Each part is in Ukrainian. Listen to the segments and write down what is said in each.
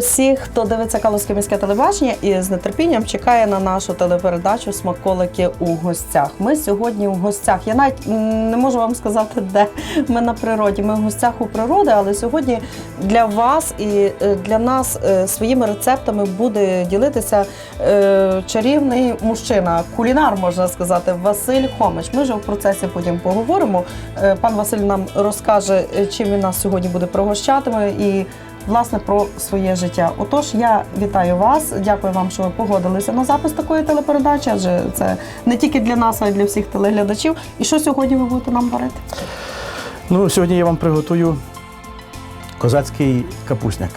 Усіх, хто дивиться Калузьке міське телебачення і з нетерпінням чекає на нашу телепередачу Смаколики у гостях. Ми сьогодні у гостях. Я навіть не можу вам сказати, де ми на природі. Ми в гостях у природи, але сьогодні для вас і е, для нас е, своїми рецептами буде ділитися е, чарівний мужчина, кулінар, можна сказати, Василь Хомич. Ми вже в процесі потім поговоримо. Пан Василь нам розкаже, чим він нас сьогодні буде пригощатиме і власне про своє життя. Отож, я вітаю вас. Дякую вам, що ви погодилися на запис такої телепередачі. Адже це не тільки для нас, а й для всіх телеглядачів. І що сьогодні ви будете нам варити? Ну, сьогодні я вам приготую козацький капусняк.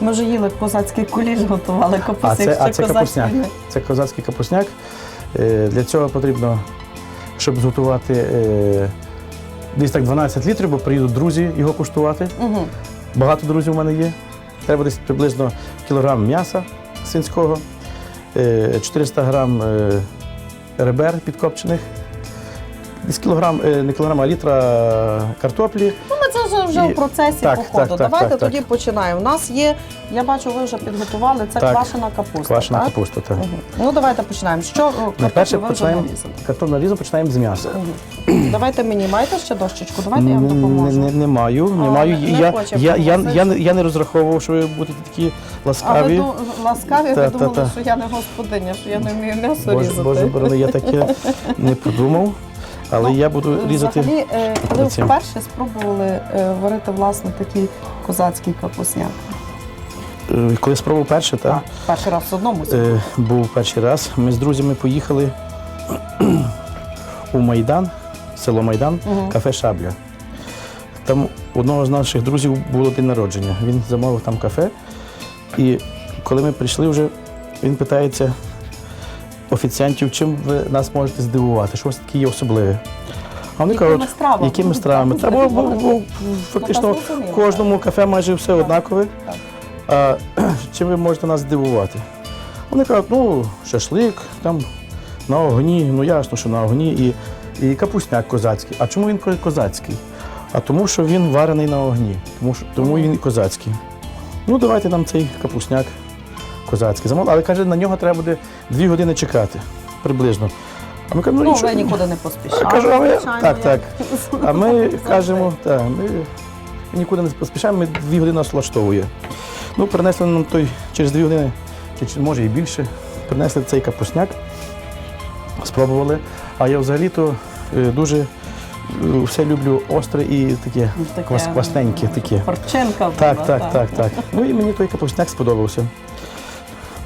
Ми вже їли козацький куліш, готували А капусник. це, а це капусняк. Це козацький капусняк. Е, Для цього потрібно, щоб зготувати е, десь так 12 літрів, бо приїдуть друзі його куштувати. Мгм. Багато друзів у мене є. Треба десь приблизно кілограм м'яса свинського, е, 400 грам е, ребер підкопчених, десь кілограм, е, не кілограм, а літра картоплі. Ну, вже, І- в процесі так, походу. так, так, Давайте так, тоді починаємо. У нас є, я бачу, ви вже підготували. Це Так. квашена капуста. Квашена так? капуста. Так. Мгм. Ну давайте починаємо. Що о, Найперше картоплю ви вже починаємо нарізали? картоплю починаємо з м'яса. Давайте мені маєте ще дощечку, давайте я вам Не, допоможу. не, не маю, не А, маю. не- не я, хоче я, я, я, не- я не розраховував, що ви будете такі А ви ласкаві. ду- ласкаві, ви Та, та, думали, та. що я не господиня, що я не вмію м'ясо Боже, різати. Боже борони, я таке не подумав. Але Ну, я буду різати. Взагалі, е, коли оцим. вперше спробували е, варити власне такий козацький капусняк. е, Коли спробував перше, так, Перший раз в одному. е, був перший раз. Ми з друзями поїхали у Майдан, село Майдан, Мгм. кафе Шабля. Там одного з наших друзів було день народження. Він замовив там кафе. І коли ми прийшли вже, він питається офіціантів, чим ви нас можете здивувати, що у вас таке є особливе. А вони Якими кажуть, стравами? якими стравами? Та бо, бо, бо фактично Ну, зрозуміло, в кожному кафе майже все однакове. А чим ви можете нас здивувати? Вони кажуть, ну, шашлик, там на огні, ну ясно, що на огні, і, і капусняк козацький. А чому він козацький? А тому, що він варений на огні, тому, що, тому він і козацький. Ну, давайте нам цей капусняк козацький замовили. Але каже, на нього треба буде дві години чекати, приблизно. А ми кажемо, Ну, нічого. ви нікуди не поспішали. Кажу, а ми, звичайно, так, так. А ми кажемо, так, ми нікуди не поспішаємо, ми дві години нас влаштовує. Ну, принесли нам той через дві години, чи може і більше, принесли цей капусняк, спробували. А я взагалі-то е, дуже е, все люблю остре і таке Таке, квас, квасненьке. Таке. Харченка була, Так, так, так, так. Ну і мені той капусняк сподобався.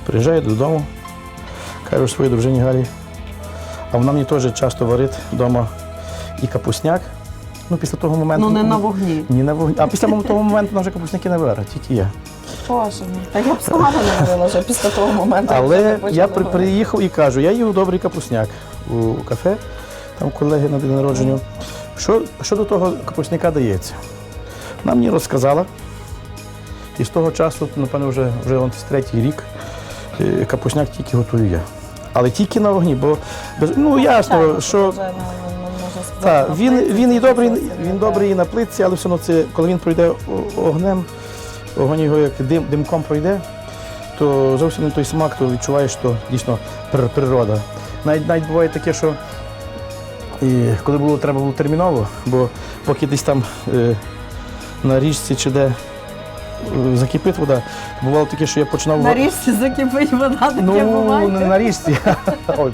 Приїжджаю додому, кажу своїй дружині Галі, а вона мені теж часто варить вдома і капусняк. Ну, після того моменту. Ну не на вогні. Ні, на вогні. А після того моменту вона вже капусняки не бере, тільки я. Боже, мій. та я б сама не говорила вже після того моменту. Але я при, приїхав і кажу, я їв добрий капусняк у кафе, там колеги на день народження. Що, що до того капусняка дається? Вона мені розказала. І з того часу, напевно, вже, вже третій рік капусняк тільки готую я. Але тільки на вогні, бо без, ну ясно, що ну, ну, та, він, він і добрий, він добрий і на плитці, але все одно це, коли він пройде огнем, огонь його як дим, димком пройде, то зовсім не той смак, то відчуваєш, що дійсно природа. Навіть, навіть буває таке, що і коли було, треба було терміново, бо поки десь там е, на річці чи де закипить вода, бувало таке, що я починав. На річці закипить вода, таке ну, буває. не на річці. Ой,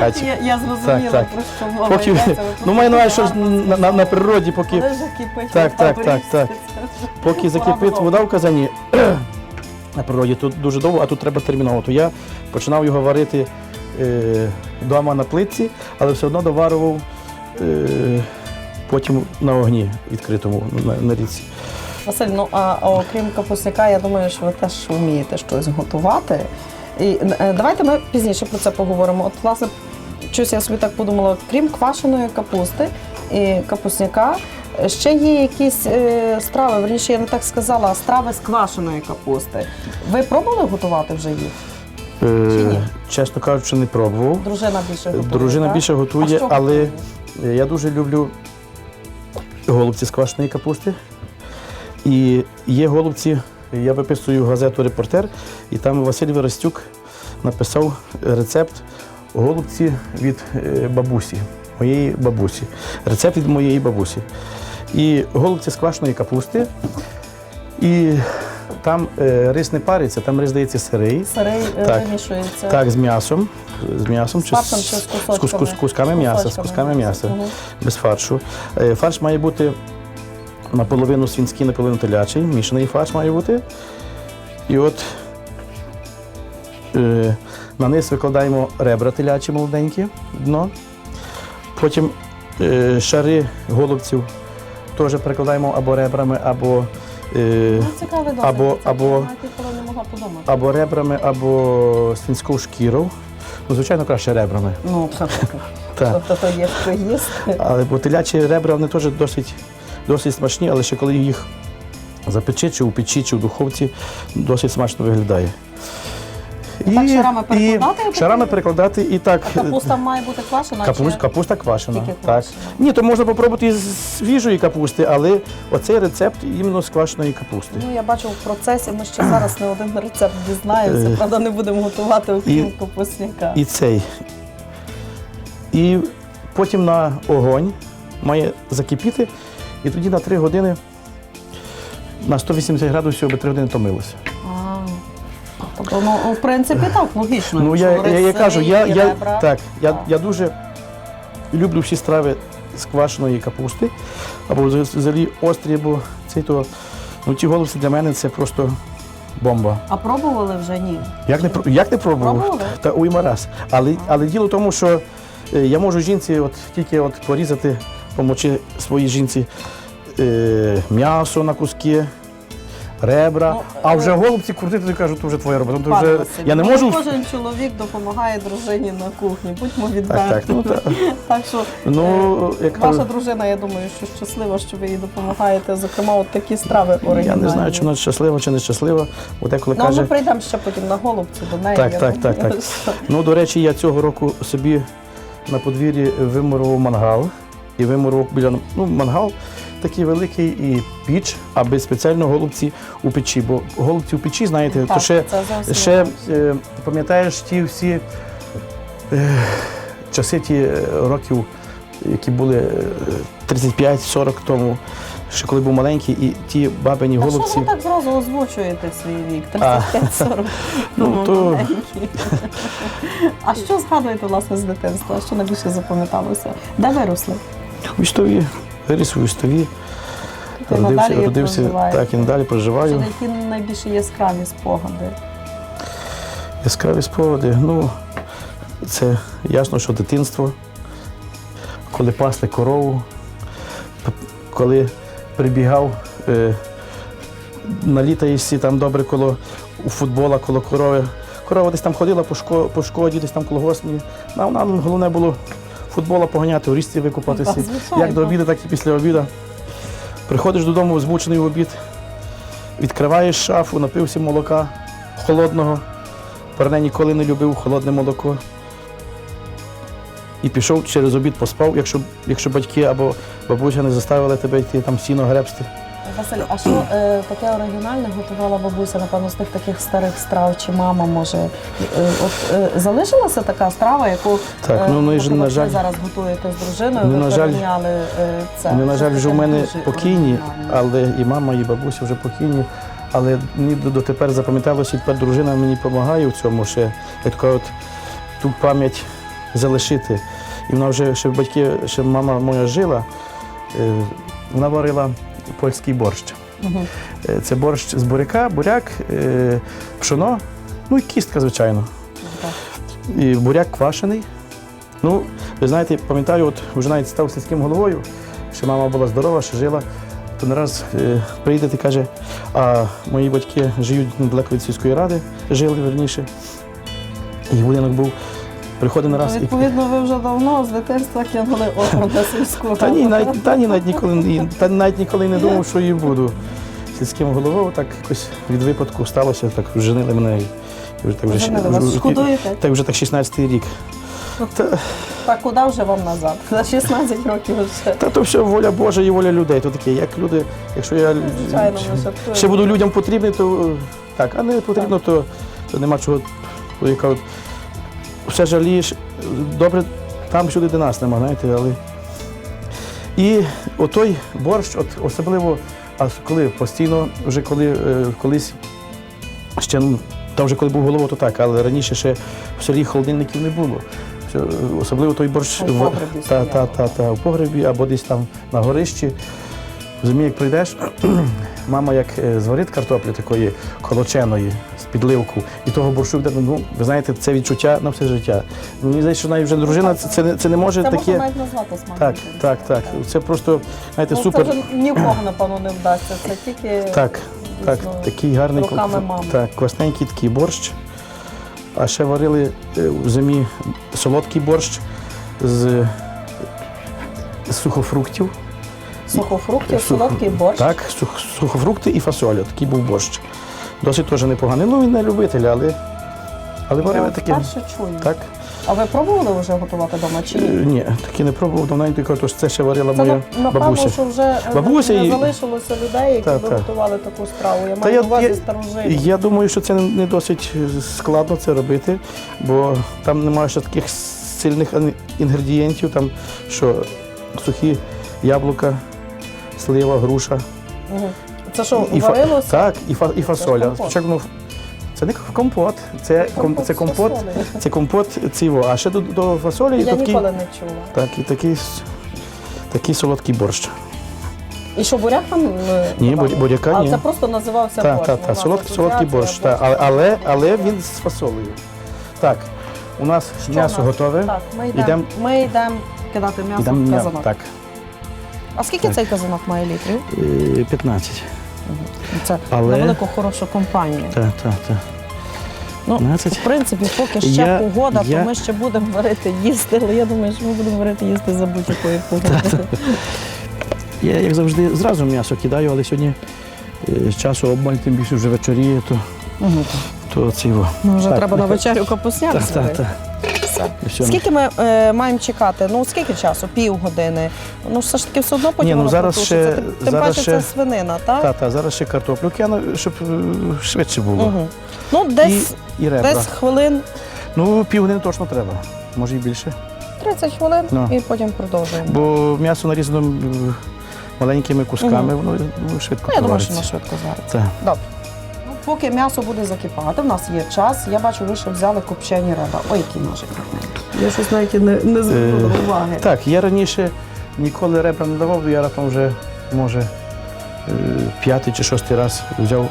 Катя. Я, я зрозуміла, Так, так. про що мова Поки, йдеться. ви ну, маю на увазі, що на, на, на природі, поки, Коли вже кипить Так, вода так, в так, річці, так. це- поки закипить вода в казані на природі, тут дуже довго, а тут треба терміново. То я починав його варити е, вдома на плитці, але все одно доварював е, потім на огні відкритому на, на річці. Василь, ну а окрім капусняка, я думаю, що ви теж вмієте щось готувати. І е, давайте ми пізніше про це поговоримо. От, власне, щось я собі так подумала, крім квашеної капусти і капусняка, ще є якісь е, страви, верніше, я не так сказала, страви з квашеної капусти. Ви пробували готувати вже їх? Чи ні? Е, чесно кажучи, не пробував. Дружина більше готує. Дружина так? більше готує, але готує? я дуже люблю голубці з квашеної капусти. І є голубці я виписую газету Репортер, і там Василь Верестюк написав рецепт голубці від е, бабусі, моєї бабусі. Рецепт від моєї бабусі. І голубці з квашеної капусти. І там е, рис не париться, там рис здається сирий. Сирий е, Так. вимішується. Так, з м'ясом. З м'ясом З фаршем чи з з, кус- кусочками? кус- кусками м'яса, з кусками м'яса, Мгм. без фаршу. Фарш має бути наполовину свинський, наполовину телячий. Мішаний фарш має бути. І от е, на низ викладаємо ребра телячі молоденькі, дно. Потім е, шари голубців теж перекладаємо або ребрами, або, е, Ну, цікавий досвід. Або- Це або- навіть ніколи не могла подумати. або ребрами, або свинською шкірою. Ну, звичайно, краще ребрами. Ну, тобто то є їсти. Але бо телячі ребра вони теж досить, досить смачні, але ще коли їх запечи, чи у печі, чи в духовці, досить смачно виглядає. так шарами перекладати І шарами перекладати і так. А капуста має бути квашена? Капуст, чи... капуста квашена. Тільки так. Ні, то можна попробувати з свіжої капусти, але оцей рецепт іменно з квашеної капусти. Ну, я бачу в процесі, ми ще зараз не один рецепт дізнаємося. Е, Правда, не будемо готувати окрім і- капусняка. І цей. І потім на огонь має закипіти, і тоді на 3 години на 180 градусів, аби 3 години томилося. Тобто, ну, в принципі, так, логічно. Ну, я, я, я кажу, я, я, так, я, я дуже люблю всі страви з квашеної капусти, або взагалі острі, або цей то. Ну, ті голубці для мене це просто бомба. А пробували вже ні? Як не, як не пробував? Пробували? Та уйма раз. Але, але діло в тому, що е, я можу жінці от, тільки от порізати, помочи своїй жінці е, м'ясо на куски, ребра. Ну, а е, вже голубці крутити, то кажу, то вже твоя робота. То Пане вже, Василь, я не ну, можу. Кожен чоловік допомагає дружині на кухні. Будьмо Так, відверті. так, ну, так. Так що Ну, як ваша дружина, я думаю, що щаслива, що ви їй допомагаєте. Зокрема, от такі страви оригінальні. я не знаю, чи вона щаслива, чи не щаслива. Бо деколи Ну, ми прийдемо ще потім на голубці до неї. Так, я так, думаю, так, так. що- ну, до речі, я цього року собі на подвір'ї вимурував мангал. І вимурував біля ну, мангал такий великий і піч, аби спеціально голубці у печі. Бо голубці у печі, знаєте, Так, то ще, ще е, пам'ятаєш ті всі е, часи ті е, років, які були е, 35-40 тому, ще коли був маленький, і ті бабині що голубці. ви так зразу озвучуєте свій вік? А. 35-40. Ну, то- А що згадуєте власне з дитинства? Що найбільше запам'яталося? Де виросли? Вістові, виріс у Вістові, родився, родився так і надалі проживаю. які найбільше яскраві спогади? Яскраві спогади. Ну, це ясно, що дитинство, коли пасли корову, коли прибігав е, на літаєшці там добре коло у футбола, коло корови. Корова десь там ходила по, шкоді, десь там колгоспні. Нам, нам головне було футбола поганяти, у річці викупатися. Як до обіду, так і після обіду. Приходиш додому, змучений в обід, відкриваєш шафу, напився молока холодного. Парне ніколи не любив холодне молоко. І пішов через обід, поспав, якщо, якщо батьки або бабуся не заставили тебе йти там сіно гребсти. Василь, а що е, таке оригінальне готувала бабуся, напевно, з тих таких старих страв, чи мама може? Е, от е, залишилася така страва, яку Так, е, ну, ну, і ж, наприклад, на ви жаль- зараз готуєте з дружиною, Ну, ви на жаль- перейняли е, це. Вони, на жаль, вже в таке мене дуже покійні, оригінальне. але і мама, і бабуся вже покійні. Але мені до- дотепер запам'яталося, і тепер дружина мені допомагає в цьому ще, як така от ту пам'ять залишити. І вона вже ще батьки, ще мама моя жила, е, вона варила польський борщ. Е, Це борщ з буряка, буряк, е, пшоно, ну і кістка, звичайно. Так. І буряк квашений. Ну, ви знаєте, пам'ятаю, от вже навіть став сільським головою, ще мама була здорова, ще жила. То не раз е, прийде і каже, а мої батьки живуть недалеко від сільської ради, жили верніше. І будинок був. Приходить не раз і. Відповідно, ви вже давно з дитинства кинули око на сільську. Та ні, навіть, та ні, навіть ніколи ні, та навіть ніколи не думав, що і буду сільським головою. Так якось від випадку сталося, так женили мене. І вже так вже, вже- так вже так 16 рік. Та, Так куди вже вам назад? За 16 років вже. та то все воля Божа і воля людей. То таке, як люди, якщо я Звичайно, ми ще буду людям потрібний, то так, а не потрібно, то, то нема чого. Яка от, все жалієш, добре, там всюди де нас нема, знаєте, але. І отой борщ, от особливо, а коли постійно, вже коли е, колись ще ну, там вже коли був голова, то так, але раніше ще в селі холодильників не було. Е, Особливо той борщ в- погребі та, та, та, та, в погребі або десь там на горищі. В зимі, як прийдеш, мама як е, зварить картоплі такої колоченої підливку, і того борщу буде, ну, ви знаєте, це відчуття на все життя. Ну, Мені здається, що навіть вже дружина це, це, не- це не може Це таке. можна навіть назвати смак. Так, так, так. Це просто, знаєте, Ну, супер. Це вже ні в кого, напевно, не вдасться. Це тільки Так, так, дійсно, такий гарний руками ком- мами. Так, квасненький такий борщ. А ще варили е, в зимі солодкий борщ з, з сухофруктів. сухофруктів, Сухо- солодкий борщ. Так, сух- сухофрукти і фасоля. Такий був борщ. Досить теж непоганий. Ну, він не любитель, але, але Я варили таке. вперше чую. Так? А ви пробували вже готувати вдома чи Е, ні? Ні, таки не пробував давненько, кажу, тож це ще варила Це моя напевно, бабуся. що вже е, Бабуся не і- залишилося людей, які Так, би так. готували таку страву. Я Та маю я- на увазі я- старожилів. Я думаю, що це не досить складно це робити, бо там немає ще таких сильних інгредієнтів, там що сухі яблука, слива, груша. Мгм. Це що, І варилося? Так, і, фа, і фасоля. компот. Спочатку це не компот, це, ком, це компот, це компот ціво. А ще до, до фасолі Я такий, ніколи не чула. так, і такий, такий солодкий борщ. І що буряк там? е, Ні, буряка А це просто називався Так, борщ. так, так, солодкий, солодкий борщ, так, але, але, але він з фасолею. Так, у нас Що м'ясо нас? готове. Так, ми йдемо Ідем- ми йдемо кидати м'ясо в казанок. Так, А скільки Так. цей казанок має літрів? е, 15. Це Але- на велику хорошу компанію. Так, так, так. Ну, 15. в принципі, поки ще Я- погода, я- то ми ще будемо варити їсти, але я думаю, що ми будемо варити їсти за будь-якої погоди. Я, як завжди, зразу м'ясо кидаю, але сьогодні е, з часу обмаль, тим більше вже вечоріє, то, Мгм. то ціво. Ну, вже Так. треба на вечерю капусняк Так, так, так. Все. Скільки ми е, маємо чекати? Ну, скільки часу? Півгодини. Ну, все ж таки все одно потім Ні, ну, воно зараз протушиться. ще- Тим- Тим зараз паче ще- це свинина, так? Та, та, зараз ще картоплю кину, щоб е, швидше було. Угу. Ну, десь, І, і ребра. десь хвилин Ну, півгодини точно треба, може і більше. 30 хвилин Ну. і потім продовжуємо. Бо м'ясо нарізано м, маленькими кусками, воно ну, швидко Ну, я думаю, що провариться. воно швидко. Так. Добре. Поки м'ясо буде закипати, в нас є час. Я бачу, ви ще взяли копчені риба. Ой, який ножик. Я щось навіть і не, не звернула Е, уваги. Так, я раніше ніколи ребра не давав, я раптом вже, може, п'ятий чи шостий раз взяв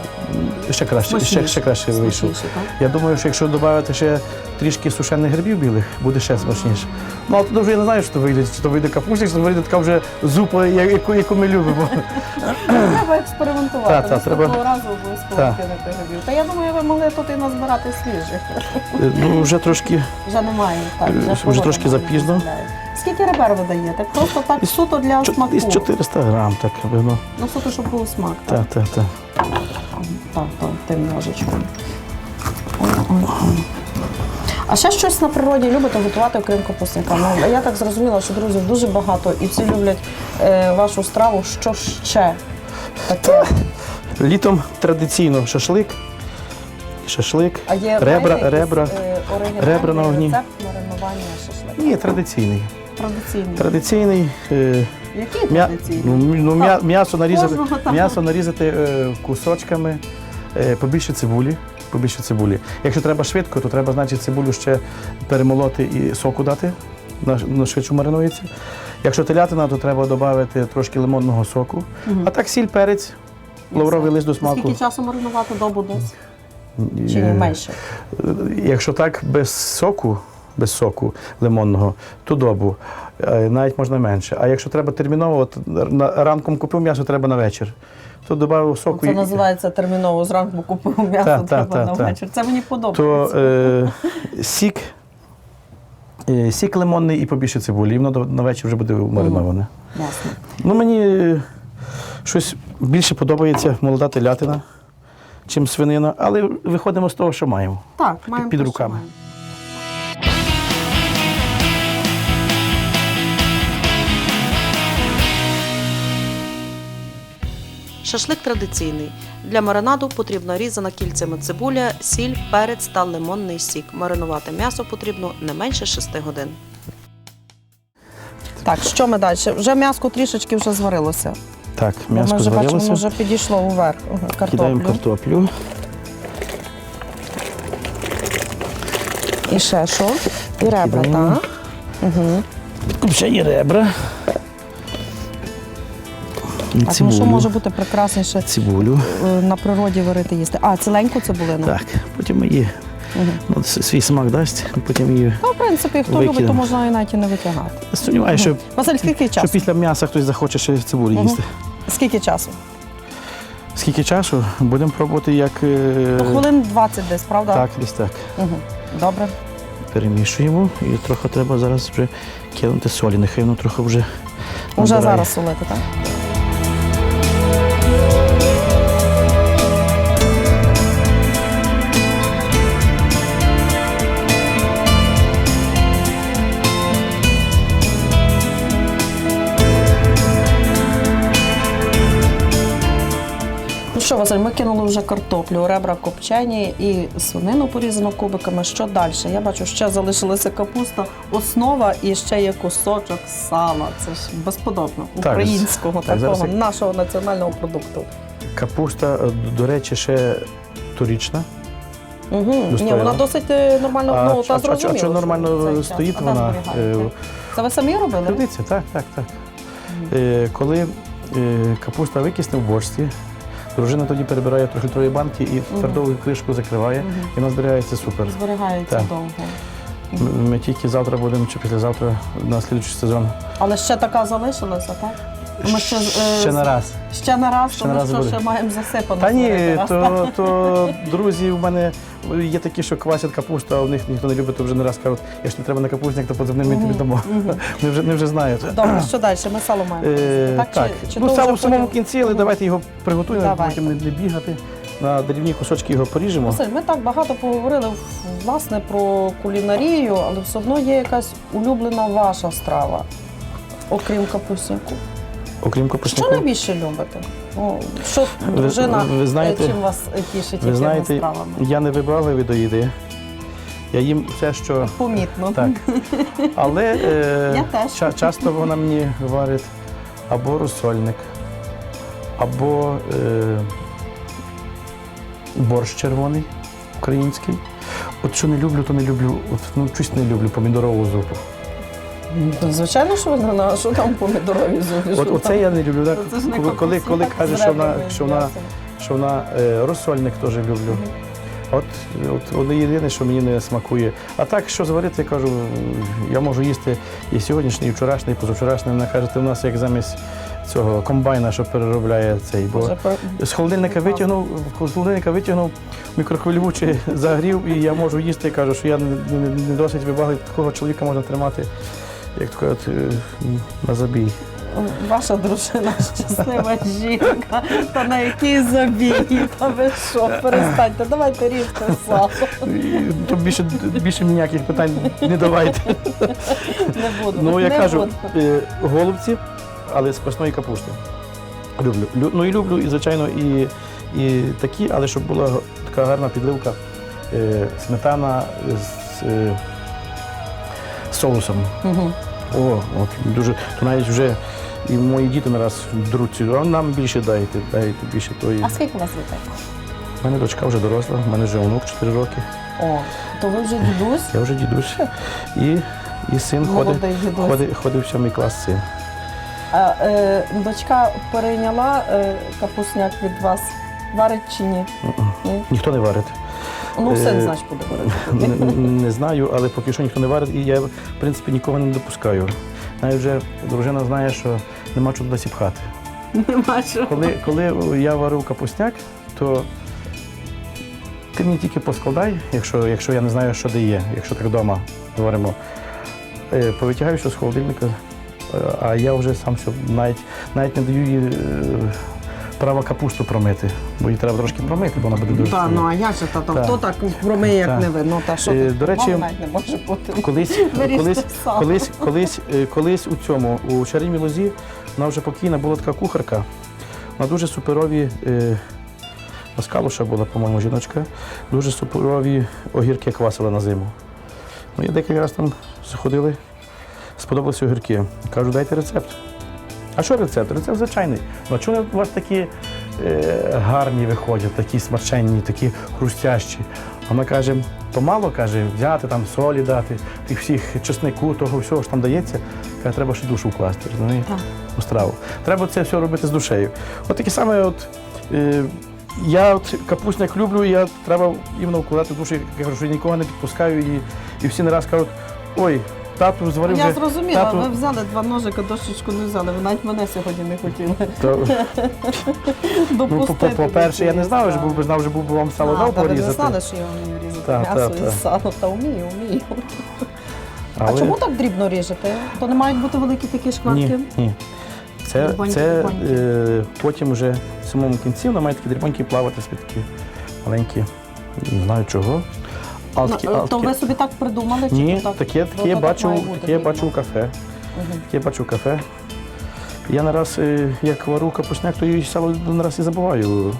ще краще, ще, ще краще вийшов. Я думаю, що якщо додати ще трішки сушених грибів білих, буде ще смачніше. Ну, а вже я не знаю, що то вийде, чи то вийде капуста, чи то вийде така вже зупа, яку, яку ми любимо. Треба експериментувати. Так, так, треба- Наступного разу обов'язково кинути грибів. Та я думаю, ви могли тут і назбирати свіжих. Е, Ну, вже трошки. Вже немає. Так, Е, вже, вже трошки запізно. Скільки ребер ви даєте? Просто так Із- суто для чо- смаку. Із 400 грам, так, ну, Ну, суто, щоб був смак. Так, так, так, так. так, тим ножичком. Ой, ой, ой. А ще щось на природі любите готувати, окрім капусника. Ну, я так зрозуміла, що друзів дуже багато і всі люблять е, вашу страву. Що ще таке? Літом традиційно шашлик. Шашлик, А є ребра, ребра. е, ребра на огні. рецепт маринування шашлика? Ні, традиційний. Традиційний. Традиційний. Е, Який традиційний? ну, ну, м'я, м'ясо нарізати, Кожного там. м'ясо нарізати е, кусочками, е, побільше цибулі. Побільше цибулі. Якщо треба швидко, то треба, значить, цибулю ще перемолоти і соку дати, на, на швидше маринується. Якщо телятина, то треба додати трошки лимонного соку. А так сіль, перець, лавровий лист до смаку. Скільки часу маринувати добу десь? Чи Е, менше? Якщо так без соку, без соку лимонного, то добу. Е, Навіть можна менше. А якщо треба терміново, от ранком купив м'ясо, треба на вечір. То додав соку. Це називається терміново зранку купив м'ясо, так, треба так, на так. вечір. Це мені то подобається. е, сік, е, сік лимонний і побільше цибулі. І воно на вечір вже буде мариноване. Ясно. Ну, мені е, щось більше подобається молода телятина, чим свинина, але виходимо з того, що маємо. Так, маємо під руками. маємо. Шашлик традиційний. Для маринаду потрібна різана кільцями цибуля, сіль, перець та лимонний сік. Маринувати м'ясо потрібно не менше 6 годин. Так, що ми далі? Вже м'яско трішечки вже зварилося. Так, ми м'ясо вже бачимо, зварилося. вже підійшло уверх Ага, Кидаємо картоплю. картоплю. І ще що? І ребра, Кидаємо. так? Угу. Ще є ребра. А тому що може бути прекрасніше Цибулю. е, на природі варити їсти. А, ціленьку цибулину? Так, потім її Угу. ну, свій смак дасть, а потім її. Ну, в принципі, хто Викинемо. любить, то можна і навіть і не витягати. Сумніваюся, що, Василь, скільки часу? що після м'яса хтось захоче ще цибулю Мгм. їсти. Скільки часу? Скільки часу? Будемо пробувати як. е, Ну, Хвилин 20 десь, правда? Так, десь так. Угу. Добре. Перемішуємо і трохи треба зараз вже кинути солі. Нехай воно трохи вже. Уже зараз солити, так? Що, Василь, ми кинули вже картоплю, ребра копчені і свинину порізану кубиками. Що далі? Я бачу, ще залишилася капуста, основа і ще є кусочок сала. Це ж безподобно Так, українського так, такого зараз нашого національного продукту. Капуста, е, до речі, ще торічна. Угу. Ні, вона досить е, нормально, А ну, та а ч- а а що нормально стоїть А вона? Е, Це ви самі робили? Традиція, так, так, так. Е, Коли капуста викисне в борщі, дружина тоді перебирає трохи троє банки і твердову кришку закриває, і вона зберігається супер. Зберігається Так. довго. Ми тільки завтра будемо чи післязавтра на слідчий сезон. Але ще така залишилася, так? Ми ще, е, Ще на раз. Ще на раз, Ще тому на раз що буде. ще маємо засипану. Та ні, то, то друзі в мене є такі, що квасять капусту, а у них ніхто не любить, то вже не раз кажуть, якщо не треба на капустник, то подзвони, ми тобі дамо. Вони вже, вони вже знають. Добре, що далі? Ми сало маємо. Е, так, так. Чи, чи ну, то саме вже в самому потім? кінці, але давайте його приготуємо, Давайте. потім не, не бігати. На дрібні кусочки його поріжемо. Василь, ми так багато поговорили власне про кулінарію, але все одно є якась улюблена ваша страва, окрім капусняку. Окрім Що найбільше любите? Ну, що Ви- дружина ви е, знаєте- чим вас тішить, Ви знаєте, стравами? я не вибрали до їди. Я їм все, що Помітно. так. Але е, ча- часто вона мені говорить або розсольник, або е, борщ червоний український. От що не люблю, то не люблю. От, ну, щось не люблю помідорову зупу. Ну, Звичайно, що ви не на що там помідорові зубі. От, оце я не люблю. Так? Це ж не Коли, коли, коли каже, що вона, що вона, що вона е, розсольник теж люблю. От, от вони єдине, що мені не смакує. А так, що зварити, я кажу, я можу їсти і сьогоднішній, і вчорашній, і позавчорашній. Вона каже, ти в нас як замість цього комбайна, що переробляє цей. Бо з холодильника витягнув, з холодильника витягнув, мікрохвильовучий загрів, і я можу їсти. Кажу, що я не, не, не досить вибагливий, такого чоловіка можна тримати, як то кажуть, е, на забій. Ваша дружина щаслива жінка, та на якій забій, та ви що, перестаньте, давайте різьте сало. То більше, більше ніяких питань не давайте. Не буду. Ну, я не кажу, буду. е, голубці, але з квасної капусти. Люблю. Ну і люблю, і, звичайно, і, і такі, але щоб була така гарна підливка е, сметана з соусом. Мгм. О, от дуже, то навіть вже і мої діти не раз друться, а нам більше дайте, дайте більше тої. А скільки у вас дітей? У мене дочка вже доросла, в мене вже онук 4 роки, О, то ви вже дідусь? я вже дідусь. І, і син ходить, Молодий дідусь. ходить, ходить в сьомий клас син. А е, дочка перейняла е, капусняк від вас. Варить чи ні? Ні? Ніхто не варить. Ну, син, Е, значить, буде варити. Не, не знаю, але поки що ніхто не варить, і я, в принципі, нікого не допускаю. Навіть вже дружина знає, що нема чого туди сіпхати. Нема що. Коли, коли я варив капусняк, то ти мені тільки поскладай, якщо, якщо я не знаю, що де є, якщо так вдома варимо. Е, Повитягаю все з холодильника, е, а я вже сам все, навіть, навіть не даю їй права капусту промити, бо її треба трошки промити, бо вона буде дуже. Так, ну а як же та, Так. хто так промиє, як Так. не ви? Ну та що Е, до речі, навіть не може бути. Колись, колись, колись, колись, е, колись у цьому, у чарівній лозі, вона вже покійна була така кухарка. на дуже суперові. Е, Москалуша була, по-моєму, жіночка. Дуже суперові огірки квасила на зиму. Ну, я декілька разів там заходили, сподобалися огірки. Кажу, дайте рецепт. А що рецепт? Рецепт звичайний. Ну, а чому у вас такі е, гарні виходять, такі смаченні, такі хрустящі? А Вона каже, то мало каже, взяти там солі дати, тих всіх чеснику, того всього що там дається. Каже, треба ще душу вкласти, розумієте? У страву. Треба це все робити з душею. От таке саме, от, е, я от капустник люблю, я треба іменно вкладати душу. Я кажу, що я нікого не підпускаю, і, і всі не раз кажуть, ой, тату зварив Я вже. зрозуміла, тату, ви взяли два ножика, дощечку не взяли. Ви навіть мене сьогодні не хотіли то- Ну, по- допустити. по- по-перше, я не знав, що був би знав, що був би вам сало А, дав та ви порізати. знали, що я вмію різати Так, м'ясо так, і сало. Та вмію, вмію. А чому так дрібно ріжете? То не мають бути великі такі шкварки? Ні, ні. Це, Дрібонькі, це дрібонькі. е, потім вже в самому кінці воно має такі дрібонькі плавати такі маленькі, не знаю чого. Ну, такі- але то такі- ви собі так придумали? чи Ні, то так? таке, Ну, таке, я то так бачу, бути таке я бачу в кафе. Мгм. Таке я бачу в кафе. Я нараз, е, як вару капусняк, то і сало нараз і забуваю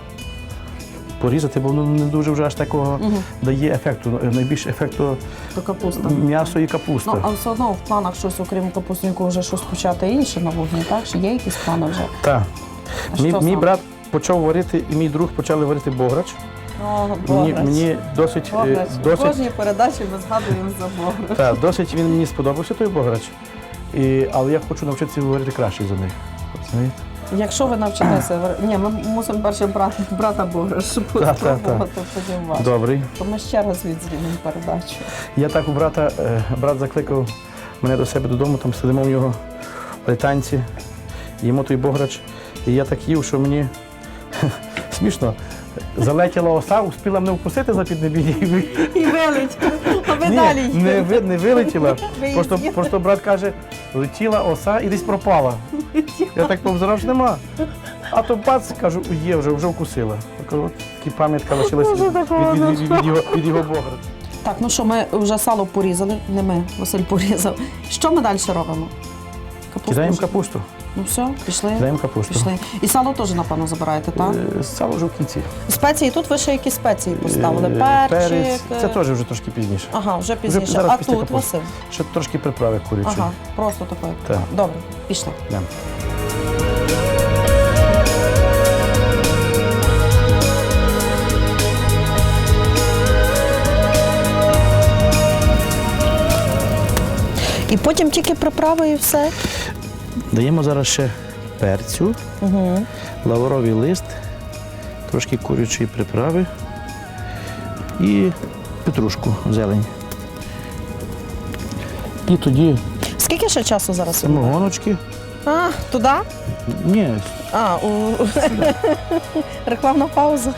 порізати, бо воно не дуже вже аж такого Мгм. дає ефекту. Найбільше ефекту То капуста. м'ясо і капуста. Ну, а все одно в планах щось, окрім капустнику, вже щось почати інше на вогні, так? Чи є якісь плани вже? Так. А Мій, що мій саме? брат почав варити, і мій друг почали варити бограч. О, Мені, мені досить, е, досить, кожній передачі ми згадуємо за Бограч. та, досить він мені сподобався той бограч. І, але я хочу навчитися говорити краще за них. Розумієте? Якщо ви навчитеся, ні, ми мусимо перше брати брата Бограч, щоб та, та. спробувати потім вас. Добрий. То ми ще раз відзрінемо передачу. Я так у брата, е, брат закликав мене до себе додому, там сидимо в нього в альтанці, їмо той бограч. І я так їв, що мені смішно. Залетіла оса, успіла мене вкусити за піднебіння. І вилить. А ви Ні, далі не, ви- не вилетіла. Ви Просто, їдете. просто брат каже, летіла оса і десь пропала. Я так повзирав, що нема. А то бац, кажу, є, вже, вже вкусила. Я кажу, от такі пам'ятка лишилася від, від, від, від, його, від його богра. Так, ну що, ми вже сало порізали, не ми, Василь порізав. Що ми далі робимо? Капусту Кидаємо капусту. Ну все, пішли. Кидаємо капусту. Пішли. І сало теж, напевно, забираєте, так? Е, Сало вже в кінці. Спеції, тут ви ще якісь спеції поставили. Е, Перчик. Це е, теж вже трошки пізніше. Ага, вже пізніше. зараз а після тут, капусти. Василь? Ще трошки приправи курячі. Ага, просто такої. Так. Добре, пішли. Да. І потім тільки приправи і все. Даємо зараз ще перцю, Угу. лавровий лист, трошки курячої приправи і петрушку зелень. І тоді Скільки ще часу зараз? самогоночки. А, туди? Ні, А, у... рекламна пауза.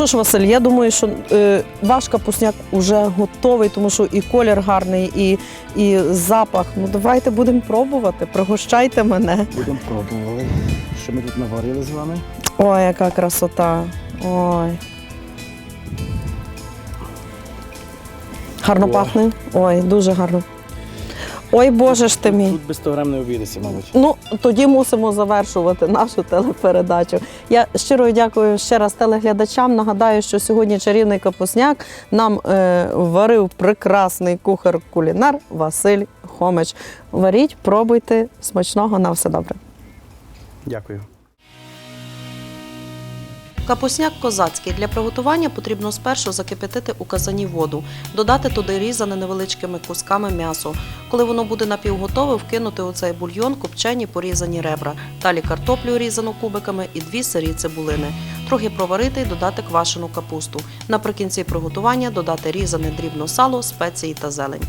Що ж, Василь, я думаю, що е, ваш капусняк вже готовий, тому що і колір гарний, і, і запах. Ну давайте будемо пробувати. Пригощайте мене. будемо пробувати. Що ми тут наварили з вами? Ой, яка красота. Ой. Гарно О. пахне? Ой, дуже гарно. Ой, Боже ж ти мій. Тут без 100 грам не обійдеться, мабуть. Ну, тоді мусимо завершувати нашу телепередачу. Я щиро дякую ще раз телеглядачам. Нагадаю, що сьогодні чарівний капусняк нам е, варив прекрасний кухар-кулінар Василь Хомич. Варіть, пробуйте, смачного на все добре. Дякую. Капусняк козацький. Для приготування потрібно спершу закипятити у казані воду, додати туди різане невеличкими кусками м'ясо. Коли воно буде напівготове, вкинути у цей бульйон копчені порізані ребра, далі картоплю різану кубиками і дві сирі цибулини. трохи проварити і додати квашену капусту. Наприкінці приготування додати різане дрібно сало, спеції та зелень.